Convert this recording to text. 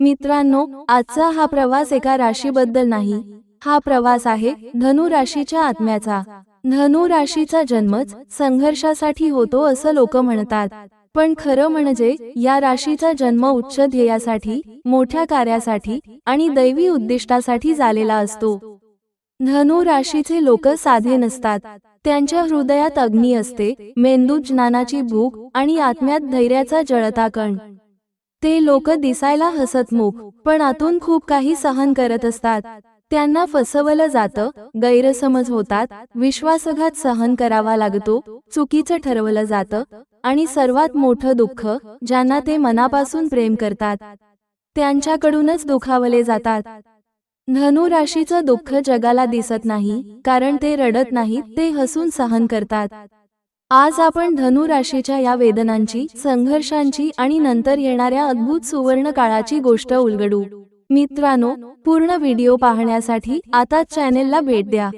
मित्रांनो आजचा हा प्रवास एका राशीबद्दल नाही. हा प्रवास आहे धनु राशीच्या आत्म्याचा. धनु राशीचा जन्मच संघर्षासाठी होतो असं लोक म्हणतात. पण खरं म्हणजे या राशीचा जन्म उच्च ध्येयासाठी मोठ्या कार्यासाठी आणि दैवी उद्दिष्टासाठी झालेला असतो. धनु राशीचे लोक साधे नसतात. त्यांच्या हृदयात अग्नी असते मेंदूत ज्ञानाची भूक आणि आत्म्यात धैर्याचा जळता कण. ते लोक दिसायला हसतमुख पण आतून खूप काही सहन करत असतात. त्यांना फसवलं जातं गैरसमज होतात विश्वासघात सहन करावा लागतो चुकीचं ठरवलं जातं आणि सर्वात मोठं दुःख ज्यांना ते मनापासून प्रेम करतात. त्यांच्याकडूनच दुखावले जातात. धनु राशीचं दुःख जगाला दिसत नाही कारण ते रडत नाहीत ते हसून सहन करतात. आज आपण धनु राशीच्या या वेदनांची संघर्षांची आणि नंतर येणाऱ्या अद्भुत सुवर्ण काळाची गोष्ट उलगडू. मित्रांनो पूर्ण व्हिडिओ पाहण्यासाठी आता चॅनेलला भेट द्या.